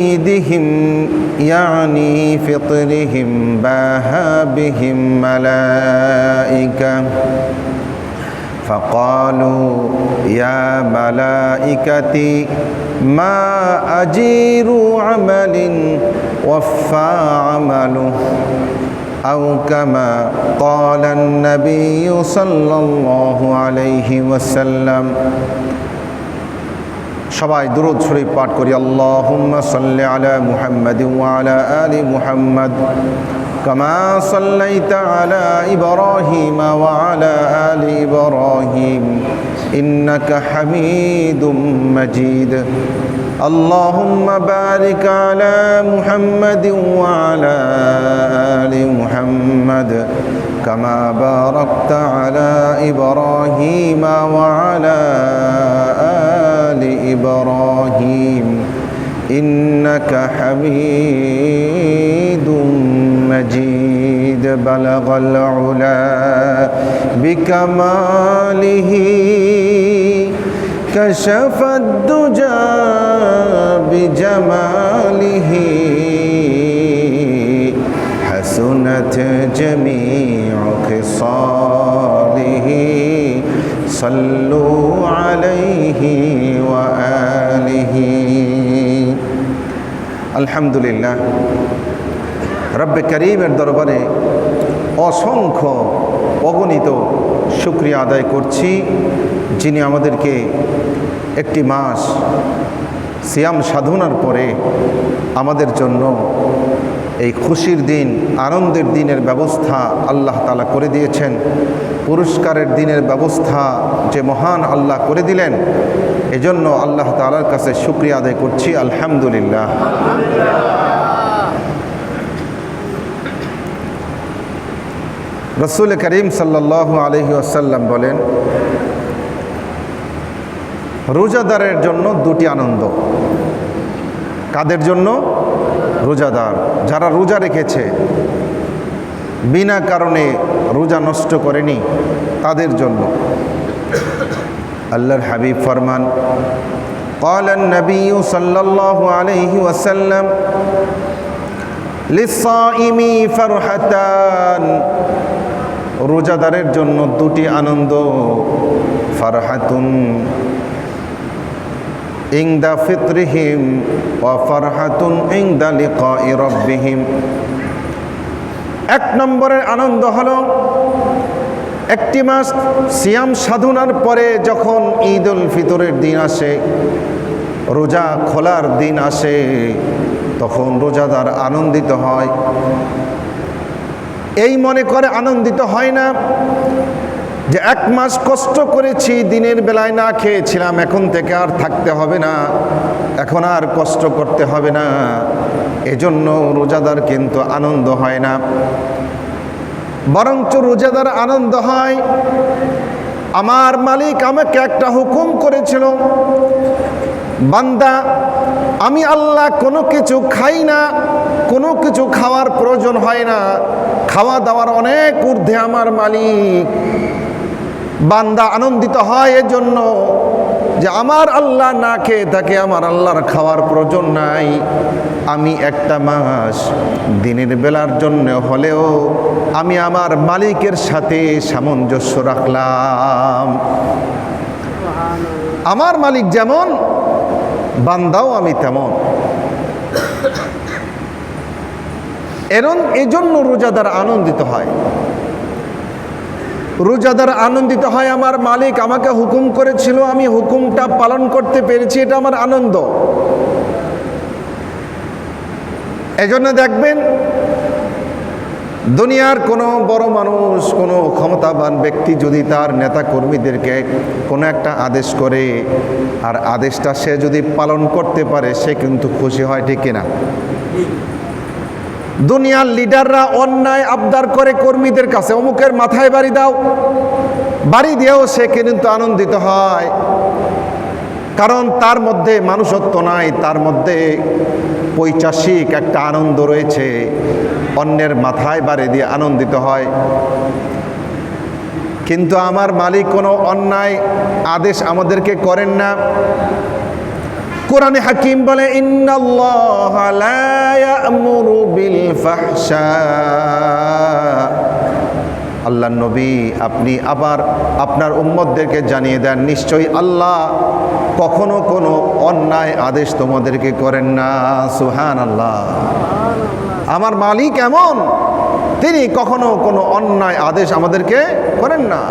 عيدهم يعني فطرهم باها بهم ملائكة فقالوا يا ملائكتي ما أجير عمل وفى عمله أو كما قال النبي صلى الله عليه وسلم সবাই দুরুদ শরীফ পাঠ করি আল্লাহুম্মা সাল্লি আলা মুহাম্মাদ ওয়া আলা আলি মুহাম্মাদ কামা সাল্লাইতা আলা ইব্রাহিম ওয়া আলা আলি ইব্রাহিম ইন্নাকা হামিদুম মাজিদ اللهم بارك على محمد وعلى آل محمد كما باركت على إبراهيم وعلى آل إبراهيم إنك حميد مجيد. بلغ العلا بكماله كشف الدجى بجماله. حسنت جميع خصاله. صلوا عليه وآله الحمد لله রব্বে করিমের দরবারে অসংখ্য অগণিত শুক্রিয়া আদায় করছি যিনি আমাদেরকে একটি মাস সিয়াম সাধনার পরে আমাদের জন্য এই খুশির দিন, আনন্দের দিনের ব্যবস্থা আল্লাহ তালা করে দিয়েছেন। পুরস্কারের দিনের ব্যবস্থা যে মহান আল্লাহ করে দিলেন, এজন্য আল্লাহ তালার কাছে শুক্রিয়া আদায় করছি, আলহামদুলিল্লাহ। রসুল করিম সাল্লাহ আলহি আসাল্লাম বলেন, রোজাদারের জন্য দুটি আনন্দ। কাদের জন্য? রোজাদার যারা রোজা রেখেছে বিনা কারণে রোজা নষ্ট করেনি তাদের জন্য আল্লাহর হাবিব ফরমান قال النبي صلى الله عليه وسلم للصائم فرحتان রোজাদারের জন্য দুটি আনন্দ ফারহাতুন ইংদা ফিতরিহিম ও ফারহাতুন ইংদা লিকাই রব্বিহিম। এক নম্বরের আনন্দ হলো, একটি মাস সিয়াম সাধনার পরে যখন ঈদ উল ফিতরের দিন আসে, রোজা খোলার দিন আসে, তখন রোজাদার আনন্দিত হয়। এই মনে করে আনন্দিত হয় না যে এক মাস কষ্ট করেছি, দিনের বেলায় না খেয়েছিলাম, এখন থেকে আর থাকতে হবে না। এখন আর কষ্ট করতে হবে না। এজন্য রোজাদার কিন্তু আনন্দ হয় না। বরঞ্চ রোজাদার আনন্দ হয়, আমার মালিক আমাকে একটা হুকুম করেছিল, বান্দা, আমি আল্লাহ কোনো কিছু খাই না, কোনো কিছু খাওয়ার প্রয়োজন হয় না। খাওয়া দাওয়ার অনেক ঊর্ধ্বে আমার মালিক। বান্দা আনন্দিত হয় এজন্য যে আমার আল্লাহ না খেয়ে থাকে, আমার আল্লাহর খাওয়ার প্রয়োজন নাই। আমি একটা মাস দিনের বেলার জন্য হলেও আমি আমার মালিকের সাথে সামঞ্জস্য রাখলাম। আমার মালিক যেমন, বান্দাও আমি তেমন। এরন এজন্য রোজাদার আনন্দিত হয়। রোজাদার আনন্দিত হয় আমার মালিক, আমাকে হুকুম করেছিল আমি হুকুমটা পালন করতে পেরেছি, এটা আমার আনন্দ। এজন্য দেখবেন, দুনিয়ার কোনো বড় মানুষ, কোনো ক্ষমতাবান ব্যক্তি যদি তার নেতা কর্মীদেরকে কোনো একটা আদেশ করে, আর আদেশটা সে যদি পালন করতে পারে, সে কিন্তু খুশি হয়, ঠিক কিনা? দুনিয়ার লিডাররা অন্যায় আবদার করে কর্মীদের কাছে অমুকের মাথায় বাড়ি দাও। বাড়ি দিয়েও সে কিন্তু আনন্দিত হয়। কারণ তার মধ্যে মানুষত্ব নাই, তার মধ্যে পৈচাসিক একটা আনন্দ রয়েছে। অন্যের মাথায় বাড়ি দিয়ে আনন্দিত হয়। কিন্তু আমার মালিক কোনো অন্যায় আদেশ আমাদেরকে করেন না। কোরআনে হাকিম বলে আল্লাহ নবী, আপনি আবার আপনার উম্মতদেরকে জানিয়ে দেন, নিশ্চয়ই আল্লাহ কখনো কোনো অন্যায় আদেশ তোমাদেরকে করেন না। সুহান আল্লাহ আমার মালিক এমন, তিনি কখনো কোনো অন্যায় আদেশ আমাদেরকে করেন না।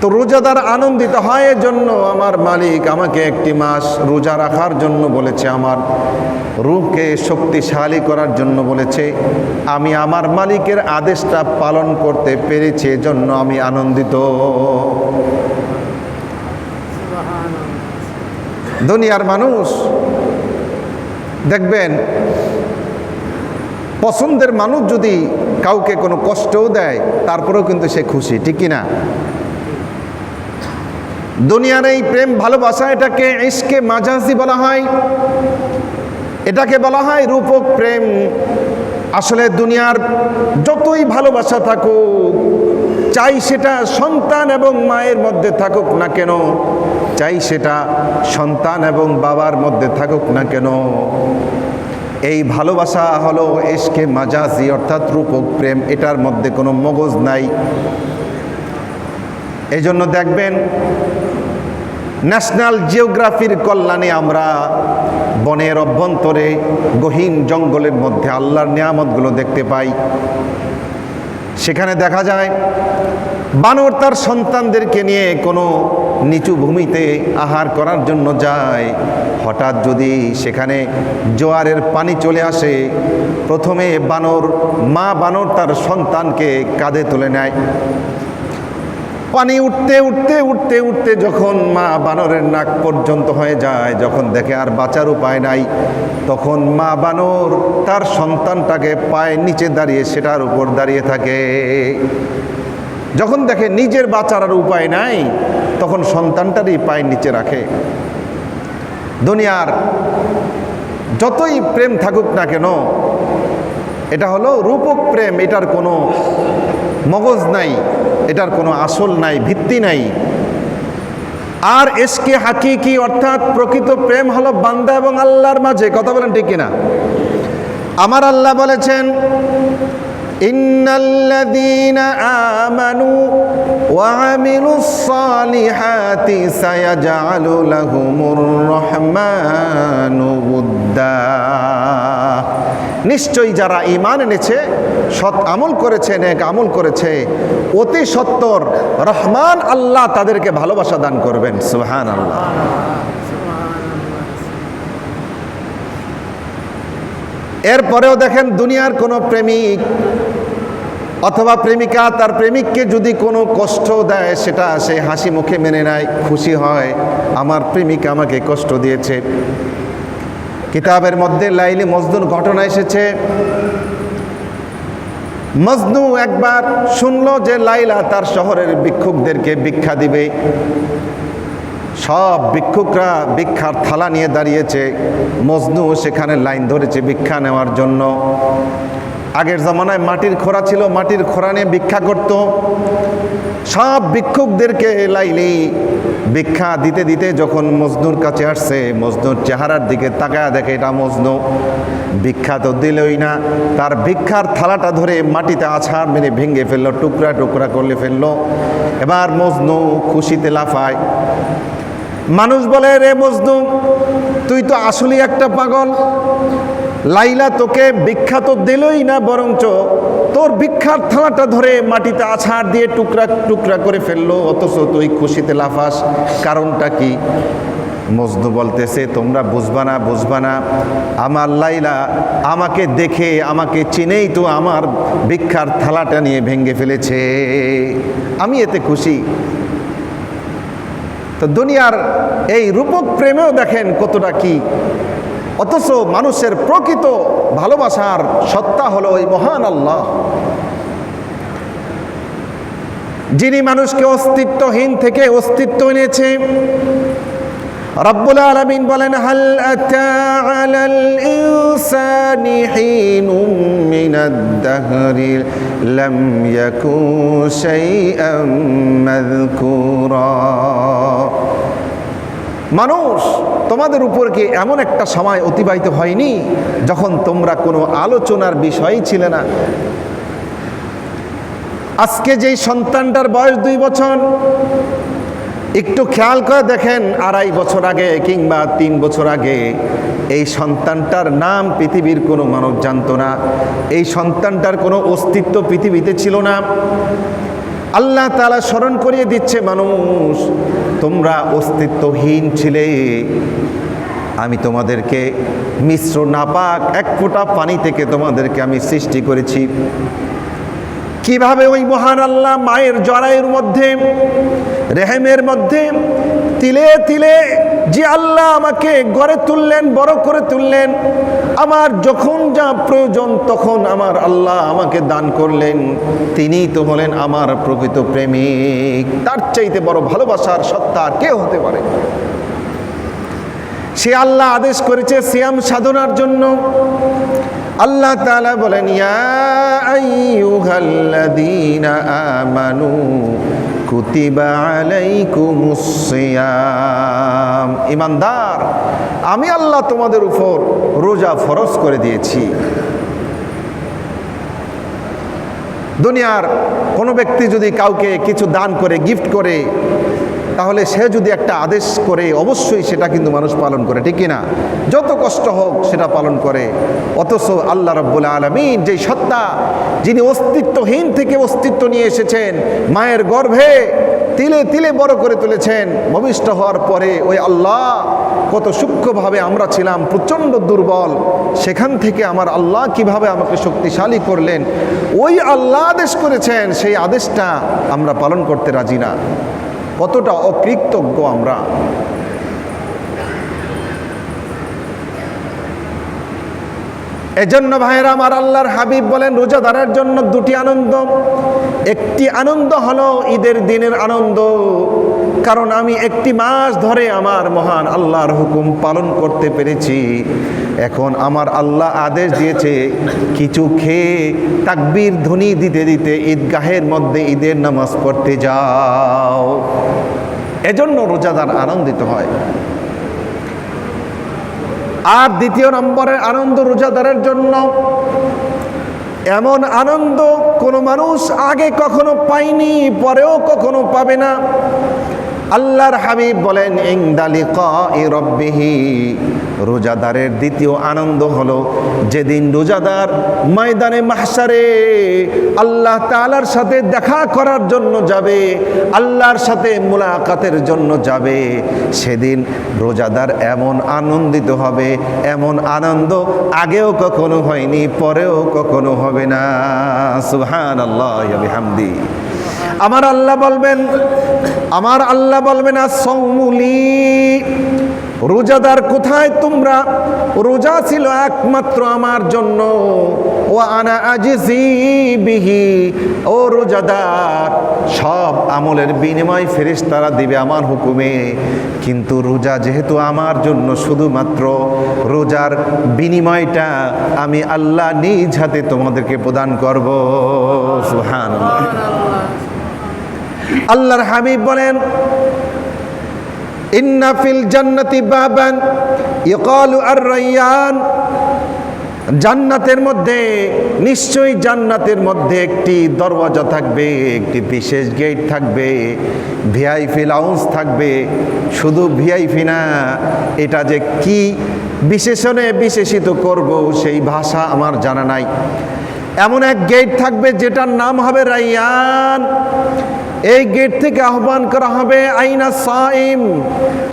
তো রোজাদার আনন্দিত হয় এর জন্য আমার মালিক আমাকে একটি মাস রোজা রাখার জন্য বলেছে, আমার রূপকে শক্তিশালী করার জন্য বলেছে, আমি আমার মালিকের আদেশটা পালন করতে পেরেছি, এজন্য আমি আনন্দিত। দুনিয়ার মানুষ, দেখবেন, পছন্দের মানুষ যদি কাউকে কোনো কষ্টও দেয়, তারপরেও কিন্তু সে খুশি, ঠিক কি না? দুনিয়ার এই প্রেম ভালোবাসা এটাকে ইস্কে মাঝাজি বলা হয়। এটাকে বলা হয় রূপক প্রেম। আসলে দুনিয়ার যতই ভালোবাসা থাকুক, চাই সেটা সন্তান এবং মায়ের মধ্যে থাকুক না কেন, চাই সেটা সন্তান এবং বাবার মধ্যে থাকুক না কেন। এই ভালোবাসা হলো এসকে মাজাজি অর্থাৎ রূপক প্রেম। এটার মধ্যে কোনো মগজ নাই। এই জন্য দেখবেন ন্যাশনাল জিওগ্রাফির কল্যাণে আমরা বনের অভ্যন্তরে গহীন জঙ্গলের মধ্যে আল্লাহর নিয়ামতগুলো দেখতে পাই। সেখানে দেখা যায়, বানর তার সন্তানদেরকে নিয়ে কোনো নিচু ভূমিতে আহার করার জন্য যায়। হঠাৎ যদি সেখানে জোয়ারের পানি চলে আসে, প্রথমে বানর, মা বানর তার সন্তানকে কাঁধে তুলে নেয়। পানি উঠতে উঠতে উঠতে উঠতে যখন মা বানরের নাক পর্যন্ত হয়ে যায়, যখন দেখে আর বাঁচার উপায় নাই, তখন মা বানর তার সন্তানটাকে পায়ের নিচে দাঁড়িয়ে সেটার উপর দাঁড়িয়ে থাকে। যখন দেখে নিজের বাঁচার আর উপায় নাই, তখন সন্তানটারই পায়ের নিচে রাখে। দুনিয়ার যতই প্রেম থাকুক না কেন, এটা হলো রূপক প্রেম, এটার কোনো মগজ নাই, এটার কোনো আসল নাই, ভিত্তি নাই। আর এসকে হাকিকি অর্থাৎ প্রকৃত প্রেম হলো বান্দা এবং আল্লাহর মাঝে, কথা বলেন ঠিক কিনা? আমার আল্লাহ বলেছেন, ইন্নাল্লাযীনা আমানু ওয়া রহমানু উদ্দা। নিশ্চয়ই যারা ইমান এনেছে, সৎ আমল করেছে, নেক আমল করেছে, অতি সত্তর রহমান আল্লাহ তাদেরকে ভালোবাসা দান করবেন সুহান আল্লাহ এরপরেও দেখেন দুনিয়ার কোনো প্রেমিক অথবা প্রেমিকা তার প্রেমিককে যদি কোনো কষ্ট দেয়, সেটা সে হাসি মুখে মেনে নেয়, খুশি হয়, আমার প্রেমিক আমাকে কষ্ট দিয়েছে। কিতাবের মধ্যে লাইলি মজদুর ঘটনা এসেছে। মজনু একবার শুনলো যে লাইলা তার শহরের ভিক্ষুকদেরকে ভিক্ষা দিবে। সব ভিক্ষুকরা ভিক্ষার থালা নিয়ে দাঁড়িয়েছে। মজনু সেখানে লাইন ধরেছে ভিক্ষা নেওয়ার জন্য। আগের জমানায় মাটির খোরা ছিল, মাটির খোরা নিয়ে ভিক্ষা করত। সব ভিক্ষুকদেরকে লাইলি ভিক্ষা দিতে দিতে যখন মজনুর কাছে আসছে, মজনুর চেহারার দিকে তাকায় দেখে এটা মজনু। ভিক্ষা তো দিলই না। তার ভিক্ষার থালাটা ধরে মাটিতে আছাড় মেরে ভেঙে ফেলল, টুকরা টুকরা করলে ফেলল। এবার মজনু খুশিতে লাফায়। মানুষ বলে, রে মজনু, তুই তো আসলেই একটা পাগল। লাইলা তোকে বিখ্যাত দিলই না বরঞ্চ তোর ভিক্ষার থালাটা ধরে মাটিতে আছাড় দিয়ে টুকরা টুকরা করে ফেলল, অথচ তুই খুশিতে লাফাস। কারণটা কি? মজনু বলতেছে, তোমরা বুঝবা না বুঝবা না। আমার লাইলা আমাকে দেখে, আমাকে চিনেই তো আমার ভিক্ষার থালাটা নিয়ে ভেঙে ফেলেছে। আমি এতে খুশি। তো দুনিয়ার এই রূপক প্রেমেও দেখেন কতটা কি অথচ মানুষের প্রকৃত ভালোবাসার সত্তা হলো ওই মহান আল্লাহ। যিনি মানুষকে অস্তিত্বহীন থেকে অস্তিত্ব এনেছে। রব্বুল আলামিন বলেন, হাল আলাল ইনসানি হিনুম মিনাদ দাহরি লাম শাইআম মাযকুরা। মানুষ, তোমাদের উপর কি এমন একটা সময় অতিবাহিত হয়নি যখন তোমরা কোনো আলোচনার বিষয়ই ছিলে না? আজকে যেই সন্তানটার বয়স দুই বছর, একটু খেয়াল করে দেখেন আড়াই বছর আগে কিংবা তিন বছর আগে এই সন্তানটার নাম পৃথিবীর কোনো মানব জানতো না, এই সন্তানটার কোনো অস্তিত্ব পৃথিবীতে ছিল না। আল্লাহ তালা স্মরণ করিয়ে দিচ্ছে, মানুষ তোমরা অস্তিত্বহীন ছিলে। আমি তোমাদেরকে মিশ্র নাপাক এক ফোঁটা পানি থেকে তোমাদেরকে আমি সৃষ্টি করেছি। কীভাবে ওই মহান আল্লাহ মায়ের জরায়ের মধ্যে, রেহেমের মধ্যে, তিলে তিলে যে আল্লাহ আমাকে গড়ে তুললেন, বড় করে তুললেন, আমার যখন যা প্রয়োজন তখন আমার আল্লাহ আমাকে দান করলেন। তিনি তো হলেন আমার প্রকৃত প্রেমিক। তার চাইতে বড় ভালোবাসার সত্তা কে হতে পারে সে আল্লাহ আদেশ করেছে সিয়াম সাধনার জন্য। আল্লাহ তালা বলেন আমানু ইমানদার, আমি আল্লাহ তোমাদের উপর রোজা ফরজ করে দিয়েছি। দুনিয়ার কোনো ব্যক্তি যদি কাউকে কিছু দান করে, গিফট করে তাহলে সে যদি একটা আদেশ করে, অবশ্যই সেটা কিন্তু মানুষ পালন করে, ঠিক না যত কষ্ট হোক, সেটা পালন করে। অথচ আল্লাহ রব্বুল আলমিন যেই সত্তা, যিনি অস্তিত্বহীন থেকে অস্তিত্ব নিয়ে এসেছেন, মায়ের গর্ভে তিলে তিলে বড় করে তুলেছেন ভবিষ্ঠ হওয়ার পরে ওই আল্লাহ কত সূক্ষ্মভাবে আমরা ছিলাম, প্রচণ্ড দুর্বল। সেখান থেকে আমার আল্লাহ কীভাবে আমাকে শক্তিশালী করলেন? ওই আল্লাহ আদেশ করেছেন, সেই আদেশটা আমরা পালন করতে রাজি না। কতটা অকৃতজ্ঞ আমরা? এজন্য ভাইয়েরা আমার আল্লাহর হাবিব বলেন, রোজাদারের জন্য দুটি আনন্দ। একটি আনন্দ হলো ঈদের দিনের আনন্দ, কারণ আমি একটি মাস ধরে আমার মহান আল্লাহর হুকুম পালন করতে পেরেছি। এখন আমার আল্লাহ আদেশ দিয়েছে, কিছু খেয়ে তাকবির ধ্বনি দিতে দিতে ঈদগাহের মধ্যে ঈদের নামাজ পড়তে যাও। এজন্য রোজাদার আনন্দিত হয়। আর দ্বিতীয় নম্বরের আনন্দ রোজাদারের জন্য। এমন আনন্দ কোনো মানুষ আগে কখনো পায়নি, পরেও কখনো পাবে না। আল্লাহর হাবিব বলেন ইংদালি ক রব্বিহি। রোজাদারের দ্বিতীয় আনন্দ হলো যেদিন রোজাদার ময়দানে মাহসারে আল্লাহ তালার সাথে দেখা করার জন্য যাবে, আল্লাহর সাথে মুলাকাতের জন্য যাবে, সেদিন রোজাদার এমন আনন্দিত হবে, এমন আনন্দ আগেও কখনো হয়নি, পরেও কখনো হবে না। সুহান আল্লাহ হামদি আমার আল্লাহ বলবেন, আমার আল্লাহ বলবেন আর সৌমুলি রোজাদার কোথায় তোমরা? রোজা ছিল একমাত্র আমার জন্য। ও আনা আজিজি বিহি। ও রোজাদার সব আমলের বিনিময় ফেরিস তারা দিবে আমার হুকুমে। কিন্তু রোজা যেহেতু আমার জন্য শুধুমাত্র রোজার বিনিময়টা আমি আল্লাহ নিজ হাতে তোমাদেরকে প্রদান করব। সুহান আল্লাহর হাবিব বলেন ইন্না ফিল জান্নাতি বাবান ইকালু আর রাইয়ান জান্নাতের মধ্যে, নিশ্চয়ই জান্নাতের মধ্যে একটি দরওয়াজা থাকবে, একটি বিশেষ গেট থাকবে ভিআইপি লাউন্স থাকবে। শুধু ভিআইপি না, এটা যে কি বিশেষণে বিশেষিত করব সেই ভাষা আমার জানা নাই। এমন এক গেট থাকবে যেটার নাম হবে রাইয়ান। এই গেট থেকে আহ্বান করা হবে, আইনা সাইম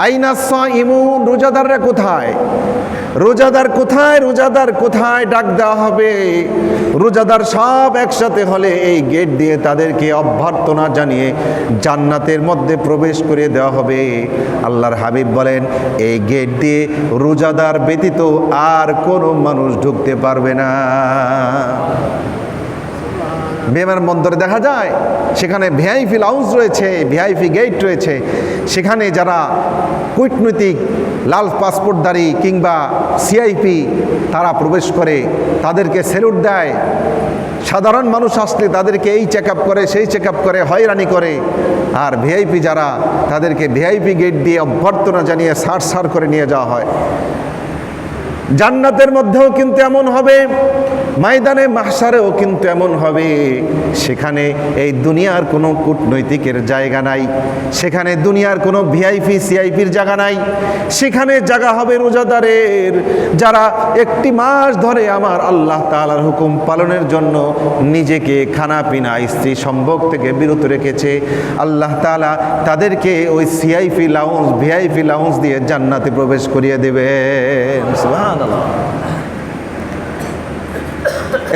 আইনা সাইমুন রোজাদাররা কোথায়? রোজাদার কোথায়? রোজাদার কোথায়? ডাক দেওয়া হবে। রোজাদার সব একসাথে হলে এই গেট দিয়ে তাদেরকে অভ্যর্থনা জানিয়ে জান্নাতের মধ্যে প্রবেশ করে দেওয়া হবে। আল্লাহর হাবিব বলেন, এই গেট দিয়ে রোজাদার ব্যতীত আর কোনো মানুষ ঢুকতে পারবে না। বন্দরে দেখা যায়, সেখানে ভিআইপি লাউঞ্জ রয়েছে ভিআইপি গেট রয়েছে। সেখানে যারা কূটনৈতিক লাল পাসপোর্টধারী কিংবা সিআইপি তারা প্রবেশ করে, তাদেরকে সেলুট দেয়। সাধারণ মানুষ আসলে তাদেরকে এই চেক করে, সেই চেক করে, হয়রানি করে। আর ভিআইপি যারা, তাদেরকে ভিআইপি গেট দিয়ে অভ্যর্থনা জানিয়ে সার সার করে নিয়ে যাওয়া হয়। জান্নাতের মধ্যেও কিন্তু এমন হবে। ময়দানে মাহসারেও কিন্তু এমন হবে। সেখানে এই দুনিয়ার কোনো কূটনৈতিকের জায়গা নাই। সেখানে দুনিয়ার কোনো ভিআইপি, সিআইপির জায়গা নাই। সেখানে জায়গা হবে রোজাদারের, যারা একটি মাস ধরে আমার আল্লাহ তাআলার হুকুম পালনের জন্য নিজেকে খানা পিনা স্ত্রী সম্ভোগ থেকে বিরত রেখেছে। আল্লাহ তাআলা তাদেরকে ওই সিআইপি লাউন্স ভিআইপি লাউন্স দিয়ে জান্নাতে প্রবেশ করিয়ে দেবে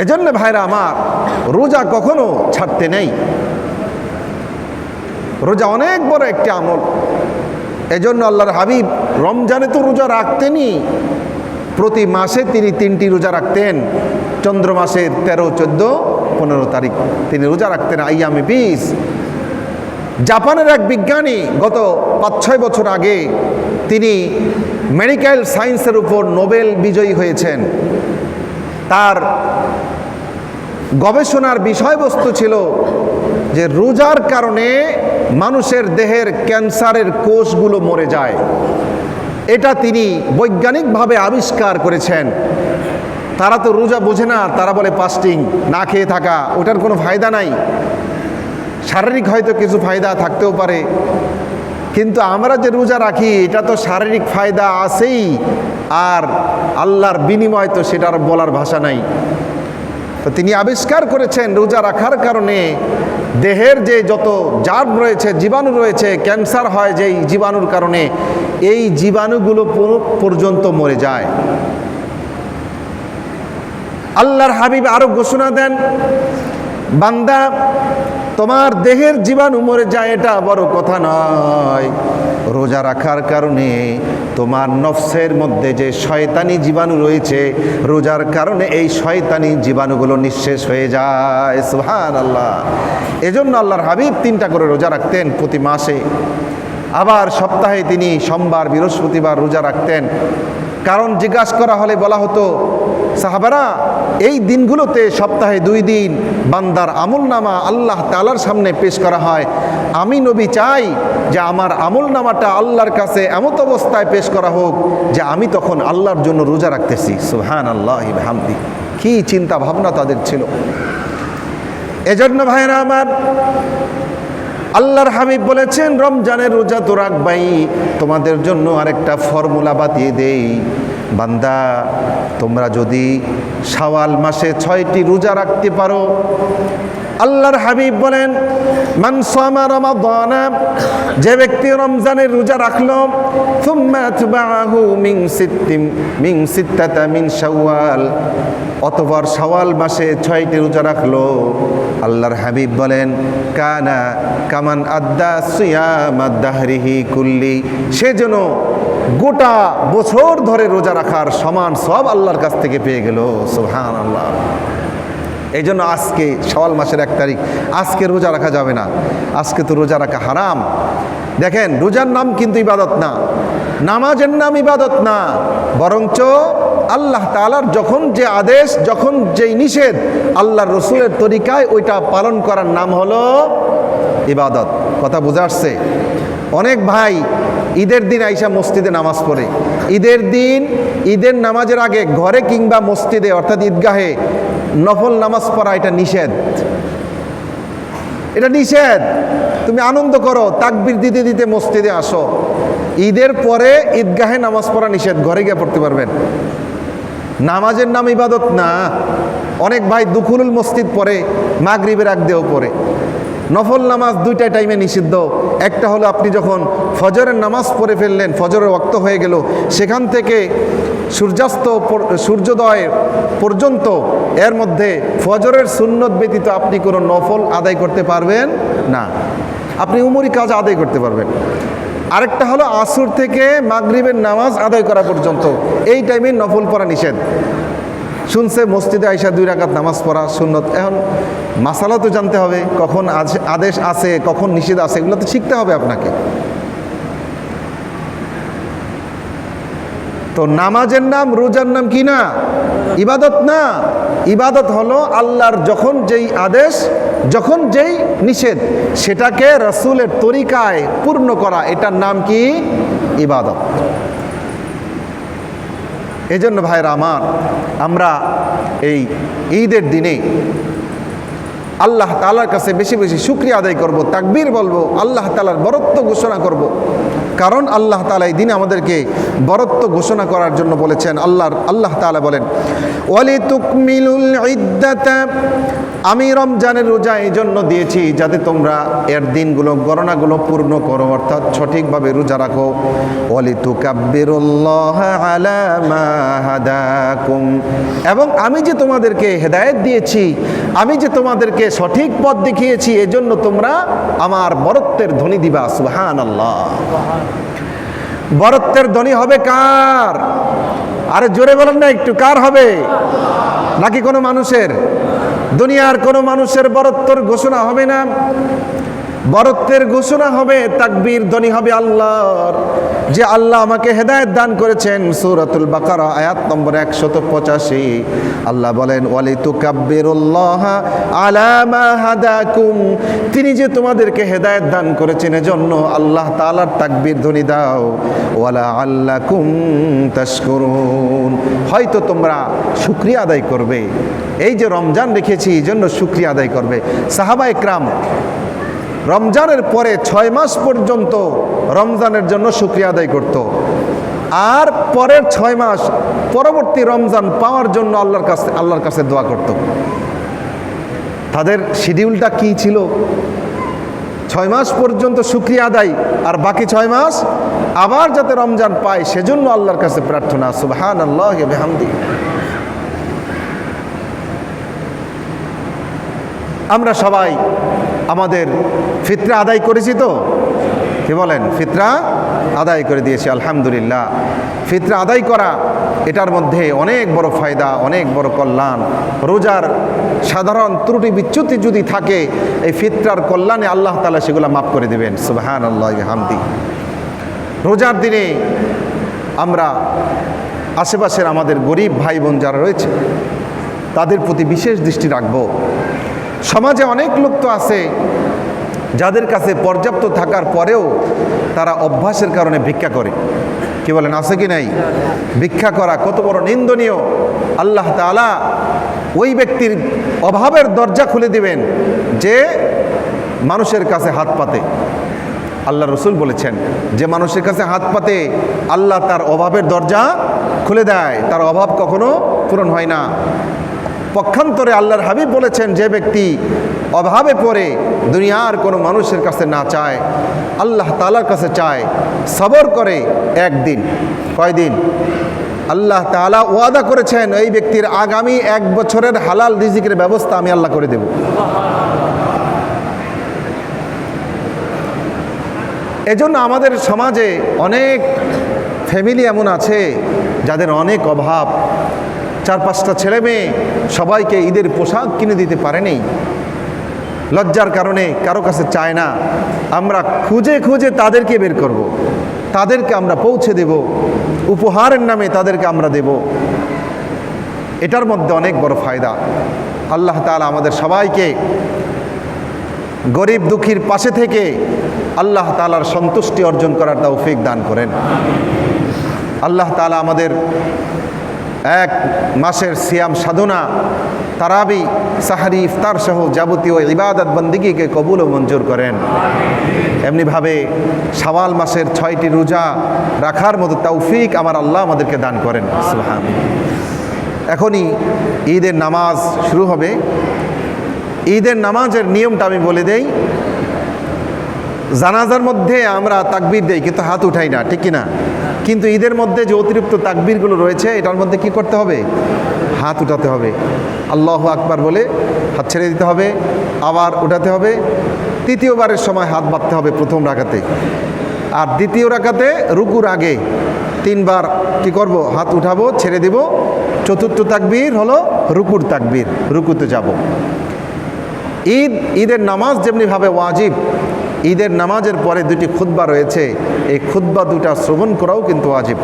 এজন্য ভাইরা আমার, রোজা কখনো ছাড়তে নেই। রোজা অনেক বড় একটি আমল। এজন্য আল্লাহর হাবিব রমজানে তো রোজা রাখতেনই। প্রতি মাসে তিনি তিনটি রোজা রাখতেন। চন্দ্র মাসে তেরো, চোদ্দ, পনেরো তারিখ তিনি রোজা রাখতেন। আইয়ামে বিশ জাপানের এক বিজ্ঞানী গত পাঁচ, ছয় বছর আগে তিনি মেডিকেল সায়েন্সের উপর নোবেল বিজয়ী হয়েছেন। তার গবেষণার বিষয়বস্তু ছিল যে রোজার কারণে মানুষের দেহের ক্যান্সারের কোষগুলো মরে যায়। এটা তিনি বৈজ্ঞানিকভাবে আবিষ্কার করেছেন। তারা তো রোজা বোঝে না, তারা বলে পাস্টিং না খেয়ে থাকা, ওটার কোনো ফায়দা নাই। শারীরিক হয়তো কিছু ফায়দা থাকতেও পারে, কিন্তু আমরা যে রোজা রাখি, এটা তো শারীরিক ফায়দা আছেই, আর আল্লাহর বিনিময় তো সেটার বলার ভাষা নাই। তো তিনি আবিষ্কার করেছেন রোজা রাখার কারণে দেহের যে যত জার্ম রয়েছে, জীবাণু রয়েছে, ক্যান্সার হয় যেই জীবাণুর কারণে, এই জীবাণুগুলো পর্যন্ত মরে যায়। আল্লাহর হাবিব আরও ঘোষণা দেন, বান্দা তোমার দেহের জীবাণু মরে যায়, এটা বড় কথা নয়। রোজা রাখার কারণে তোমার নফসের মধ্যে যে শয়তানি জীবাণু রয়েছে, রোজার কারণে এই শয়তানি জীবাণুগুলো নিঃশেষ হয়ে যায়। সুহান আল্লাহ এজন্য আল্লাহর হাবিব তিনটা করে রোজা রাখতেন প্রতি মাসে। আবার সপ্তাহে তিনি সোমবার, বৃহস্পতিবার রোজা রাখতেন। কারণ জিজ্ঞাসা করা হলে বলা হতো সাহাবারা, এই দিনগুলোতে সপ্তাহে দুই দিন বান্দার আমল নামা আল্লাহ তালার সামনে পেশ করা হয়। আমি নবী চাই যে আমার আমল নামাটা আল্লাহর কাছে এমত অবস্থায় পেশ করা হোক যে আমি তখন আল্লাহর জন্য রোজা রাখতেছি। সুহান আল্লাহ হামদি কি চিন্তা ভাবনা তাদের ছিল। এজন্য ভাইরা আমার, আল্লাহর হাবিব বলেছেন, রমজানের রোজা তো রাখবাই। তোমাদের জন্য আরেকটা ফর্মুলা বাতিয়ে দেই। বান্দা, তোমরা যদি শাওয়াল মাসে ছয়টি রোজা রাখতে পারো। আল্লাহর হাবিব বলেন সামা রমাদানা যে ব্যক্তি রমজানের রোজা রাখল সিত্তাতা মিন শাওয়াল অতবার শাওয়াল মাসে ছয়টি রোজা রাখল। আল্লাহর হাবিব বলেন, কানা কামান আদ্দা সুয়াম আদাহরিহি কুল্লি সে যেন গোটা বছর ধরে রোজা রাখার সমান সব আল্লাহর কাছ থেকে পেয়ে গেল সুবহান আল্লাহ এই জন্য আজকে সওয়াল মাসের এক তারিখ, আজকে রোজা রাখা যাবে না। আজকে তো রোজা রাখা হারাম। দেখেন, রোজার নাম কিন্তু ইবাদত না, নামাজের নাম ইবাদত না, বরঞ্চ আল্লাহ তালার যখন যে আদেশ, যখন যেই নিষেধ, আল্লাহর রসুলের তরিকায় ওইটা পালন করার নাম হলো ইবাদত। কথা বোঝা আসছে? অনেক ভাই ঈদের দিন আইসা মসজিদে নামাজ পড়ে। ঈদের দিন, ঈদের নামাজের আগে ঘরে কিংবা মসজিদে, অর্থাৎ ঈদগাহে নফল নামাজ পড়া এটা নিষেধ। এটা নিষেধ। তুমি আনন্দ করো, তাকবির দিতে দিতে মসজিদে আসো। ঈদের পরে ঈদগাহে নামাজ পড়া নিষেধ, ঘরে গিয়ে পড়তে পারবেন। নামাজের নাম ইবাদত না। অনেক ভাই দুখুলুল মসজিদ পড়ে, মাগরিবের আগ দিয়েও পড়ে। নফল নামাজ দুইটা টাইমে নিষিদ্ধ। একটা হলো আপনি যখন ফজরের নামাজ পড়ে ফেললেন, ফজরের রক্ত হয়ে গেল, সেখান থেকে সূর্যাস্ত সূর্যোদয় পর্যন্ত এর মধ্যে ফজরের সুন্নত ব্যতীত আপনি কোনো নফল আদায় করতে পারবেন না। আপনি উমরি কাজ আদায় করতে পারবেন। আরেকটা হলো আসর থেকে মাগরিবের নামাজ আদায় করা পর্যন্ত। এই টাইমে নফল পড়া নিষেধ। শুনছে মসজিদে আইসা দুই রাকাত নামাজ পড়া সুন্নত। এখন মাসালা তো জানতে হবে, কখন আদেশ আছে, কখন নিষেধ আছে, এগুলো তো শিখতে হবে আপনাকে। তো নামাজের নাম, রোজার নাম কি না? ইবাদত না? ইবাদত হলো আল্লাহর যখন যেই আদেশ, যখন যেই নিষেধ, সেটাকে রসুলের তরিকায় পূর্ণ করা, এটার নাম কি? ইবাদত। এই জন্য ভাইরা আমার, আমরা এই ঈদের দিনে আল্লাহ তালার কাছে বেশি বেশি শুক্রিয়া আদায় করব, তাকবীর বলব, আল্লাহ তালার বরত্ব ঘোষণা করব। কারণ আল্লাহ তালা এই দিনে আমাদেরকে বরত্ব ঘোষণা করার জন্য বলেছেন। আল্লাহর, আল্লাহ তালা বলেন ওয়ালি তুকমিলুল আমি রমজানের রোজা এই জন্য দিয়েছি যাতে তোমরা এর দিনগুলো, গণনাগুলো পূর্ণ করো, অর্থাৎ সঠিকভাবে রোজা রাখো। আলা মা হাদাকুম এবং আমি যে তোমাদেরকে হেদায়েত দিয়েছি, আমি যে তোমাদেরকে সঠিক পথ দেখিয়েছি, এজন্য তোমরা আমার বরত্বের ধ্বনি দিবা সুহান আল্লাহ বরত্বের ধনী হবে কার? আরে জোরে বলেন না একটু, কার হবে? নাকি কোনো মানুষের? দুনিয়ার কোনো মানুষের বরত্বর ঘোষণা হবে না। বরত্বের ঘোষণা হবে, তাকবীর ধ্বনি হবে আল্লাহর। যে আল্লাহ আমাকে হেদায়েত দান করেছেন, সূরাতুল বাকারা, আয়াত নম্বর একশত পঁচাশি। আল্লাহ বলেন ওয়ালি তুকাব্বিরুল্লাহ আলা মা হাদাকুম। তিনি যে তোমাদেরকে হেদায়েত দান করেছেন, এজন্য আল্লাহ তালার তাকবীর ধ্বনি দাও। ওয়ালা আল্লাকুম তাশকুরুন। হয়তো তোমরা শুকরিয়া আদায় করবে। এই যে রমজান রেখেছি এই জন্য শুকরিয়া আদায় করবে। সাহাবা একরাম রমজানের পরে ছয় মাস পর্যন্ত রমজানের জন্য শুক্রিয়া আদায় করত। আর পরের ছয় মাস পরবর্তী রমজান পাওয়ার জন্য আল্লাহর কাছে আল্লাহর কাছে দোয়া করত। তাদের শিডিউলটা কি ছিল? ছয় মাস পর্যন্ত শুক্রিয়া আদায়, আর বাকি ছয় মাস আবার যাতে রমজান পায়, সেজন্য আল্লাহর কাছে প্রার্থনা সুবহান আল্লাহ বেহামদি। আমরা সবাই আমাদের ফিতরা আদায় করেছি তো? কি বলেন? ফিতরা আদায় করে দিয়েছি, আলহামদুলিল্লাহ। ফিতরা আদায় করা, এটার মধ্যে অনেক বড় ফায়দা, অনেক বড় কল্যাণ। রোজার সাধারণ ত্রুটি বিচ্যুতি যদি থাকে, এই ফিতরার কল্যাণে আল্লাহ তালা সেগুলো মাফ করে দেবেন। সুবাহান আল্লাহ হামদি রোজার দিনে আমরা আশেপাশের আমাদের গরিব ভাই বোন যারা রয়েছে, তাদের প্রতি বিশেষ দৃষ্টি রাখব। সমাজে অনেক লোক তো আছে যাদের কাছে পর্যাপ্ত থাকার পরেও তারা অভ্যাসের কারণে ভিক্ষা করে। কি বলেন, আছে কি নাই? ভিক্ষা করা কত বড় নিন্দনীয়। আল্লাহ তালা ওই ব্যক্তির অভাবের দরজা খুলে দিবেন যে মানুষের কাছে হাত পাতে। আল্লাহ রসুল বলেছেন, যে মানুষের কাছে হাত পাতে, আল্লাহ তার অভাবের দরজা খুলে দেয়। তার অভাব কখনো পূরণ হয় না। পক্ষান্তরে আল্লাহর হাবিব বলেছেন, যে ব্যক্তি অভাবে পড়ে, দুনিয়ার কোনো মানুষের কাছে না চায়, আল্লাহ তালার কাছে চায়, সবর করে একদিন। কয়দিন? আল্লাহ তালা ওয়াদা করেছেন, এই ব্যক্তির আগামী এক বছরের হালাল রিজিকের ব্যবস্থা আমি আল্লাহ করে দেব। এজন্য আমাদের সমাজে অনেক ফ্যামিলি এমন আছে, যাদের অনেক অভাব। চার পাঁচটা ছেলে মেয়ে সবাইকে ঈদের পোশাক কিনে দিতে পারেনি। লজ্জার কারণে কারও কাছে চায় না। আমরা খুঁজে খুঁজে তাদেরকে বের করব। তাদেরকে আমরা পৌঁছে দেব। উপহারের নামে তাদেরকে আমরা দেব। এটার মধ্যে অনেক বড় ফায়দা। আল্লাহ তালা আমাদের সবাইকে গরিব দুঃখীর পাশে থেকে আল্লাহ তালার সন্তুষ্টি অর্জন করার তৌফিক দান করেন। আল্লাহ তালা আমাদের এক মাসের সিয়াম সাধনা, তারাবি, সাহারি, ইফতার সহ যাবতীয় ইবাদত বন্দিগিকে কবুল ও মঞ্জুর করেন। এমনিভাবে সাওয়াল মাসের ছয়টি রোজা রাখার মতো তৌফিক আমার আল্লাহ আমাদেরকে দান করেন। সুহান এখনই ঈদের নামাজ শুরু হবে। ঈদের নামাজের নিয়মটা আমি বলে দেই জানাজার মধ্যে আমরা তাকবির দেই, কিন্তু হাত উঠাই না, ঠিক কিনা? কিন্তু ঈদের মধ্যে যে অতিরিক্ত তাকবিরগুলো রয়েছে, এটার মধ্যে কি করতে হবে? হাত উঠাতে হবে। আল্লাহ আকবার বলে হাত ছেড়ে দিতে হবে, আবার উঠাতে হবে, তৃতীয়বারের সময় হাত বাঁধতে হবে প্রথম রাখাতে আর দ্বিতীয় রাখাতে রুকুর আগে তিনবার কি করব? হাত উঠাবো, ছেড়ে দেব। চতুর্থ তাকবীর হলো রুকুর তাকবীর, রুকুতে যাব। ঈদ, ঈদের নামাজ যেমনিভাবে ওয়াজিব ঈদের নামাজের পরে দুটি খুদ্া রয়েছে। এই খুদ্া দুটা শ্রবণ করাও কিন্তু আজীব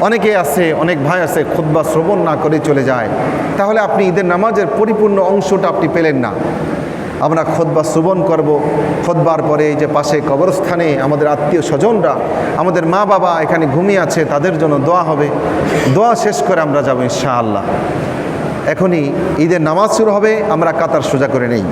অনেকে আছে, অনেক ভাই আছে খুদ্া শ্রবণ না করে চলে যায়। তাহলে আপনি ঈদের নামাজের পরিপূর্ণ অংশটা আপনি পেলেন না। আমরা খোদবা শ্রবণ করব। খোদবার পরে এই যে পাশে কবরস্থানে আমাদের আত্মীয় স্বজনরা, আমাদের মা বাবা এখানে ঘুমিয়ে আছে, তাদের জন্য দোয়া হবে। দোয়া শেষ করে আমরা যাব ইনশাআল্লাহ। এখনই ঈদের নামাজ শুরু হবে, আমরা কাতার সোজা করে নেই।